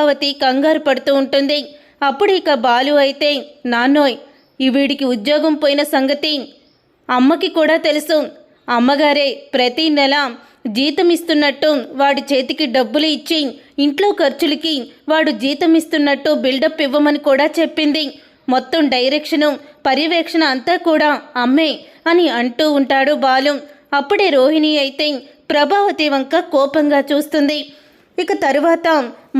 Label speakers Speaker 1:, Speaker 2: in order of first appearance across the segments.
Speaker 1: అమరావతి కంగారు పడుతూ ఉంటుంది. అప్పుడు ఇక బాలు అయితే నాన్నోయ్ ఈ వీడికి ఉద్యోగం పోయిన సంగతి అమ్మకి కూడా తెలుసు. అమ్మగారే ప్రతి నెల జీతం ఇస్తున్నట్టు వాడి చేతికి డబ్బులు ఇచ్చి ఇంట్లో ఖర్చులకి వాడు జీతం ఇస్తున్నట్టు బిల్డప్ ఇవ్వమని కూడా చెప్పింది. మొత్తం డైరెక్షను పర్యవేక్షణ అంతా కూడా అమ్మే అని అంటూ ఉంటాడు బాలు. అప్పుడే రోహిణి అయితే ప్రభావతి వంక కోపంగా చూస్తుంది. ఇక తరువాత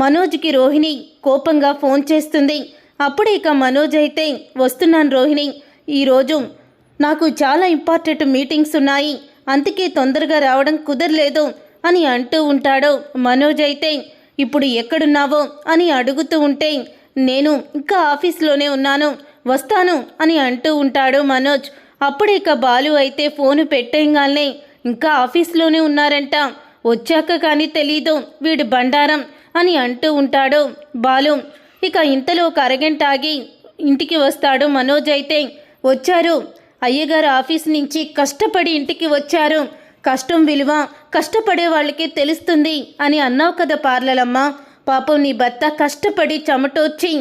Speaker 1: మనోజ్కి రోహిణి కోపంగా ఫోన్ చేస్తుంది. అప్పుడు ఇక మనోజ్ అయితే వస్తున్నాను రోహిణి ఈరోజు నాకు చాలా ఇంపార్టెంట్ మీటింగ్స్ ఉన్నాయి. అందుకే తొందరగా రావడం కుదరలేదు అని అంటూ ఉంటాడు. మనోజ్ అయితే ఇప్పుడు ఎక్కడున్నావో అని అడుగుతూ ఉంటే నేను ఇంకా ఆఫీస్లోనే ఉన్నాను వస్తాను అని అంటూ ఉంటాడు మనోజ్. అప్పుడు ఇక బాలు అయితే ఫోను పెట్టేయగానే ఇంకా ఆఫీస్లోనే ఉన్నారంట వచ్చాక కానీ తెలీదు. వీడి బండారం అని అంటూ ఉంటాడు. బాలు ఇక ఇంతలో ఒక అరగంట ఆగి ఇంటికి వస్తాడు మనోజ్ అయితే. వచ్చారు. అయ్యగారు ఆఫీస్ నుంచి కష్టపడి ఇంటికి వచ్చారు. కష్టం విలువ కష్టపడే వాళ్ళకి తెలుస్తుంది అని అన్నావు కదా పార్లలమ్మ. పాపం నీ భర్త కష్టపడి చెమటొచ్చి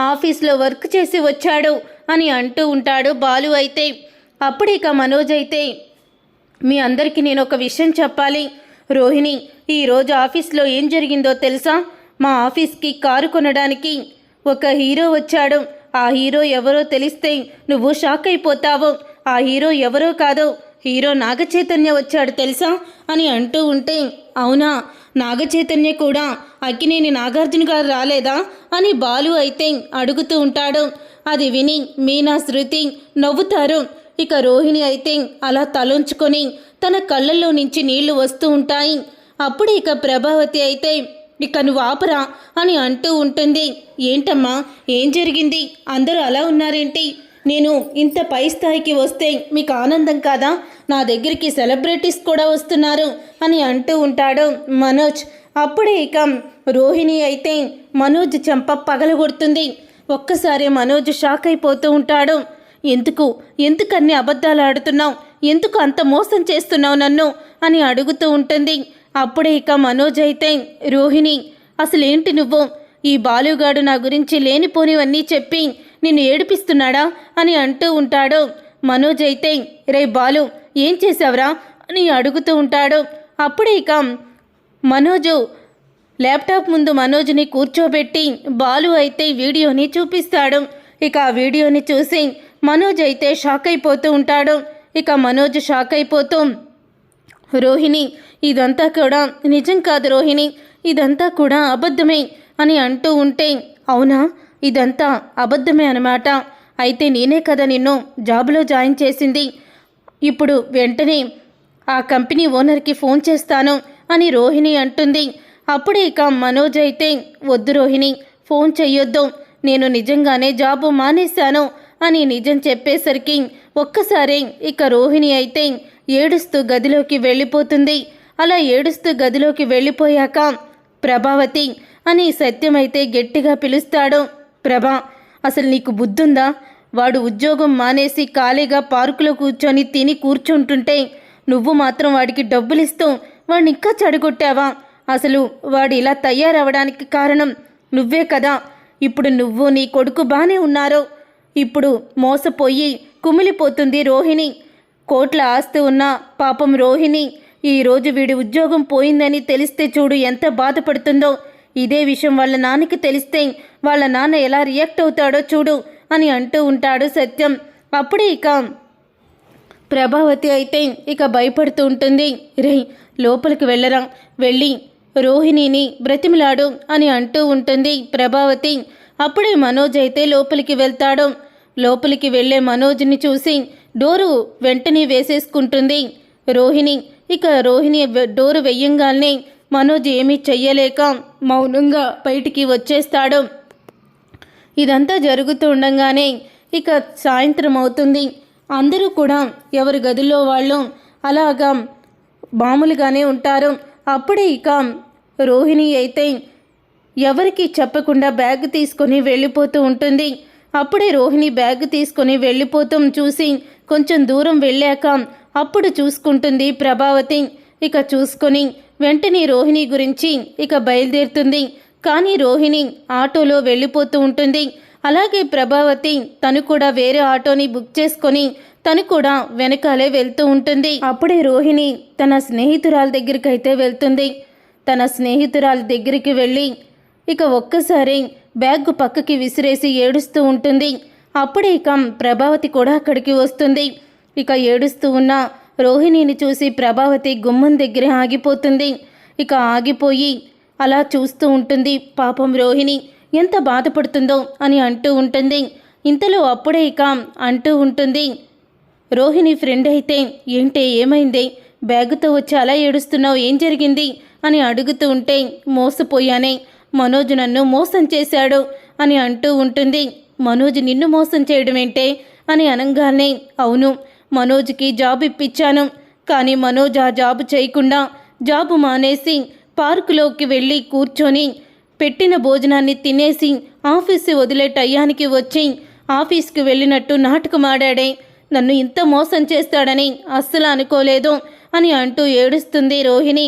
Speaker 1: ఆఫీస్లో వర్క్ చేసి వచ్చాడు అని అంటూ ఉంటాడు బాలు అయితే. అప్పుడు ఇక మనోజ్ అయితే మీ అందరికీ నేను ఒక విషయం చెప్పాలి. రోహిణి ఈరోజు ఆఫీస్లో ఏం జరిగిందో తెలుసా? మా ఆఫీస్కి కారు కొనడానికి ఒక హీరో వచ్చాడు. ఆ హీరో ఎవరో తెలిస్తే నువ్వు షాక్ అయిపోతావు. ఆ హీరో ఎవరో కాదు హీరో నాగచైతన్య వచ్చాడు తెలుసా? అని అంటూ ఉంటే అవునా? నాగచైతన్య కూడా అక్కినేని నాగార్జున గారు రాలేదా? అని బాలు అయితే అడుగుతూ ఉంటాడు. అది విని మీనా శృతి నవ్వుతారు. ఇక రోహిణి అయితే అలా తలొంచుకొని తన కళ్ళల్లో నుంచి నీళ్ళు వస్తూ ఉంటాయి. అప్పుడు ఇక ప్రభావతి అయితే ఇక నువ్వు ఆపరా అని అంటూ ఉంటుంది. ఏంటమ్మా? ఏం జరిగింది? అందరూ అలా ఉన్నారేంటి? నేను ఇంత పై స్థాయికి వస్తే మీకు ఆనందం కాదా? నా దగ్గరికి సెలబ్రిటీస్ కూడా వస్తున్నారు అని అంటూ ఉంటాడు మనోజ్. అప్పుడే ఇక రోహిణి అయితే మనోజ్ చెంప పగలగొడుతుంది. ఒక్కసారి మనోజ్ షాక్ అయిపోతూ ఉంటాడు. ఎందుకు? ఎందుకు అన్ని అబద్ధాలు ఆడుతున్నావు? ఎందుకు అంత మోసం చేస్తున్నావు నన్ను? అని అడుగుతూ ఉంటుంది. అప్పుడే ఇక మనోజ్ అయితే రోహిణి అసలేంటి నువ్వు? ఈ బాలుగాడు నా గురించి లేనిపోనివన్నీ చెప్పి నిన్ను ఏడిపిస్తున్నాడా? అని అంటూ ఉంటాడు. మనోజ్ అయితే రే బాలు ఏం చేసావురా అని అడుగుతూ ఉంటాడు. అప్పుడే ఇక మనోజు ల్యాప్టాప్ ముందు మనోజ్ని కూర్చోబెట్టి బాలు అయితే వీడియోని చూపిస్తాడు. ఇక ఆ వీడియోని చూసి మనోజ్ అయితే షాక్ అయిపోతూ ఉంటాడు. ఇక మనోజ్ షాక్ అయిపోతూ రోహిణి ఇదంతా కూడా నిజం కాదు రోహిణి ఇదంతా కూడా అబద్ధమే అని అంటూ ఉంటే అవునా? ఇదంతా అబద్ధమే అనమాట అయితే నేనే కదా నిన్ను జాబ్లో జాయిన్ చేసింది. ఇప్పుడు వెంటనే ఆ కంపెనీ ఓనర్కి ఫోన్ చేస్తాను అని రోహిణి అంటుంది. అప్పుడే ఇక మనోజ్ అయితే వద్దు రోహిణి ఫోన్ చెయ్యొద్దు. నేను నిజంగానే జాబు మానేశాను. అని నిజం చెప్పేసరికి ఒక్కసారి ఇక రోహిణి అయితే ఏడుస్తూ గదిలోకి వెళ్ళిపోతుంది. అలా ఏడుస్తూ గదిలోకి వెళ్ళిపోయాక ప్రభావతి అని సత్యమైతే గట్టిగా పిలుస్తాడు. ప్రభా అసలు నీకు బుద్ధుందా? వాడు ఉద్యోగం మానేసి ఖాళీగా పార్కులో కూర్చొని తిని కూర్చుంటుంటే నువ్వు మాత్రం వాడికి డబ్బులిస్తూ వాడిని ఇంకా చెడగొట్టావా? అసలు వాడు ఇలా తయారవడానికి కారణం నువ్వే కదా. ఇప్పుడు నువ్వు నీ కొడుకు బానే ఉన్నారు. ఇప్పుడు మోసపోయి కుమిలిపోతుంది రోహిణి. కోట్ల ఆస్తి ఉన్న పాపం రోహిణి. ఈరోజు వీడి ఉద్యోగం పోయిందని తెలిస్తే చూడు ఎంత బాధపడుతుందో. ఇదే విషయం వాళ్ళ నాన్నకి తెలిస్తే వాళ్ళ నాన్న ఎలా రియాక్ట్ అవుతాడో చూడు అని అంటూ ఉంటాడు సత్యం. అప్పుడే ఇక ప్రభావతి అయితే ఇక భయపడుతూ ఉంటుంది. రే లోపలికి వెళ్ళరా? వెళ్ళి రోహిణిని బ్రతిమిలాడు అని అంటూ ఉంటుంది ప్రభావతి. అప్పుడే మనోజ్ అయితే లోపలికి వెళ్తాడు. లోపలికి వెళ్ళే మనోజ్ని చూసి డోరు వెంటనే వేసేసుకుంటుంది. రోహిణి ఇక రోహిణి డోరు వెయ్యంగానే మనోజ్ ఏమీ చెయ్యలేక మౌనంగా బయటికి వచ్చేస్తాడు. ఇదంతా జరుగుతూ ఉండగానే ఇక సాయంత్రం అవుతుంది. అందరూ కూడా ఎవరి గదిలో వాళ్ళు అలాగా మామూలుగానే ఉంటారు. అప్పుడే ఇక రోహిణి అయితే ఎవరికి చెప్పకుండా బ్యాగ్ తీసుకొని వెళ్ళిపోతూ ఉంటుంది. అప్పుడే రోహిణి బ్యాగ్ తీసుకొని వెళ్ళిపోతూ చూసి కొంచెం దూరం వెళ్ళాక అప్పుడు చూసుకుంటుంది ప్రభావతి. ఇక చూసుకొని వెంటనే రోహిణి గురించి ఇక బయలుదేరుతుంది. కానీ రోహిణి ఆటోలో వెళ్ళిపోతూ ఉంటుంది. అలాగే ప్రభావతి తను కూడా వేరే ఆటోని బుక్ చేసుకొని తను కూడా వెనకాలే వెళ్తూ ఉంటుంది. అప్పుడే రోహిణి తన స్నేహితురాల దగ్గరికి అయితే వెళ్తుంది. తన స్నేహితురాల దగ్గరికి వెళ్ళి ఇక ఒక్కసారి బ్యాగ్ పక్కకి విసిరేసి ఏడుస్తూ ఉంటుంది. అప్పుడే ఇక ప్రభావతి కూడా అక్కడికి వస్తుంది. ఇక ఏడుస్తూ ఉన్న రోహిణిని చూసి ప్రభావతి గుమ్మం దగ్గర ఆగిపోతుంది. ఇక ఆగిపోయి అలా చూస్తూ ఉంటుంది. పాపం రోహిణి ఎంత బాధపడుతుందో అని అంటూ ఉంటుంది. ఇంతలో అప్పుడే ఇక అంటూ ఉంటుంది రోహిణి ఫ్రెండ్ అయితే ఏంటే ఏమైంది? బ్యాగుతో వచ్చి అలా ఏడుస్తున్నావు ఏం జరిగింది? అని అడుగుతూ ఉంటే మోసపోయానే. మనోజ్ నన్ను మోసం చేశాడు అని అంటూ ఉంటుంది. మనోజ్ నిన్ను మోసం చేయడం అని అనగానే అవును మనోజ్కి జాబ్ ఇప్పించాను కానీ మనోజ్ ఆ జాబ్ చేయకుండా జాబు మానేసి పార్కులోకి వెళ్ళి కూర్చొని పెట్టిన భోజనాన్ని తినేసి ఆఫీసు వదిలే టయానికి వచ్చి ఆఫీస్కి వెళ్ళినట్టు నాటకమాడాడే నన్ను ఇంత మోసం చేస్తాడని అస్సలు అనుకోలేదు అని అంటూ ఏడుస్తుంది రోహిణి.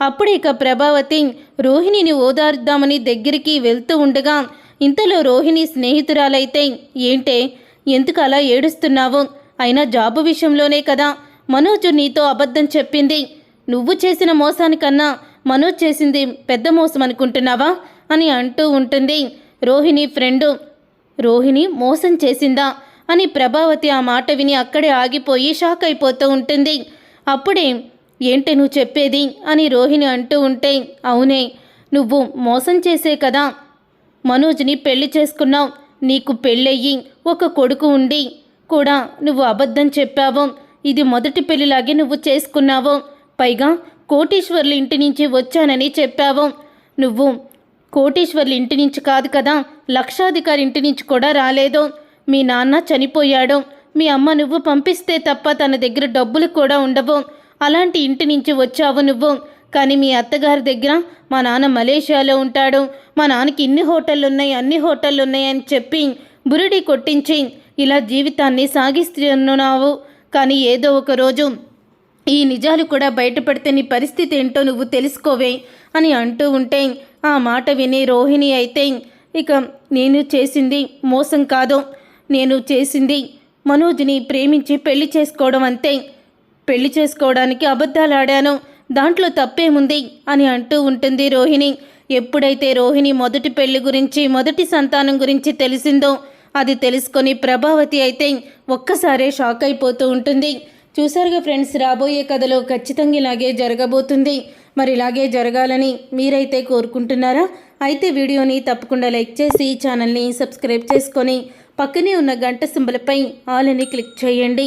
Speaker 1: అప్పుడు ఇక ప్రభావతి రోహిణిని ఓదార్దామని దగ్గరికి వెళ్తూ ఉండగా ఇంతలో రోహిణి స్నేహితురాలైతే ఏంటే? ఎందుకు అలా ఏడుస్తున్నావు? అయినా జాబు విషయంలోనే కదా. మనోజ్ నీతో అబద్ధం చెప్పింది. నువ్వు చేసిన మోసానికన్నా మనోజ్ చేసింది పెద్ద మోసం అనుకుంటున్నావా? అని అంటూ ఉంటుంది రోహిణి ఫ్రెండు. రోహిణి మోసం చేసిందా? అని ప్రభావతి ఆ మాట విని అక్కడే ఆగిపోయి షాక్ అయిపోతూ ఉంటుంది. అప్పుడే ఏంటి నువ్వు చెప్పేది? అని రోహిణి అంటూ ఉంటే అవునే నువ్వు మోసం చేసే కదా. మనోజ్ని పెళ్ళి చేసుకున్నావు. నీకు పెళ్ళయ్యి ఒక కొడుకు ఉండి కూడా నువ్వు అబద్ధం చెప్పావు. ఇది మొదటి పెళ్ళిలాగే నువ్వు చేసుకున్నావు. పైగా కోటీశ్వర్ల ఇంటి నుంచి వచ్చానని చెప్పావు. నువ్వు కోటీశ్వర్ల ఇంటి నుంచి కాదు కదా లక్షాధికారి ఇంటి నుంచి కూడా రాలేదు. మీ నాన్న చనిపోయాడు. మీ అమ్మ నువ్వు పంపిస్తే తప్ప తన దగ్గర డబ్బులు కూడా ఉండవు. అలాంటి ఇంటి నుంచి వచ్చావు నువ్వు. కానీ మీ అత్తగారి దగ్గర మా నాన్న మలేషియాలో ఉంటాడు. మా నాన్నకి ఇన్ని హోటళ్ళు ఉన్నాయి అన్ని హోటళ్ళు ఉన్నాయి అని చెప్పి బురుడి కొట్టించి ఇలా జీవితాన్ని సాగిస్తున్నావు. కానీ ఏదో ఒక రోజు ఈ నిజాలు కూడా బయటపడితే నీ పరిస్థితి ఏంటో నువ్వు తెలుసుకోవే అని అంటూ ఉంటే ఆ మాట విని రోహిణి అయితే ఇక నేను చేసింది మోసం కాదు. నేను చేసింది మనోజ్ని ప్రేమించి పెళ్ళి చేసుకోవడం అంతే. పెళ్ళి చేసుకోవడానికి అబద్ధాలాడాను. దాంట్లో తప్పేముంది? అని అంటూ ఉంటుంది రోహిణి. ఎప్పుడైతే రోహిణి మొదటి పెళ్ళి గురించి మొదటి సంతానం గురించి తెలిసిందో అది తెలుసుకొని ప్రభావతి అయితే ఒక్కసారే షాక్ అయిపోతూ ఉంటుంది. చూసారుగా ఫ్రెండ్స్ రాబోయే కథలో ఖచ్చితంగా ఇలాగే జరగబోతుంది. మరి ఇలాగే జరగాలని మీరైతే కోరుకుంటున్నారా? అయితే వీడియోని తప్పకుండా లైక్ చేసి ఛానల్ని సబ్స్క్రైబ్ చేసుకొని పక్కనే ఉన్న గంట సింబలపై ఆల్ అని క్లిక్ చేయండి.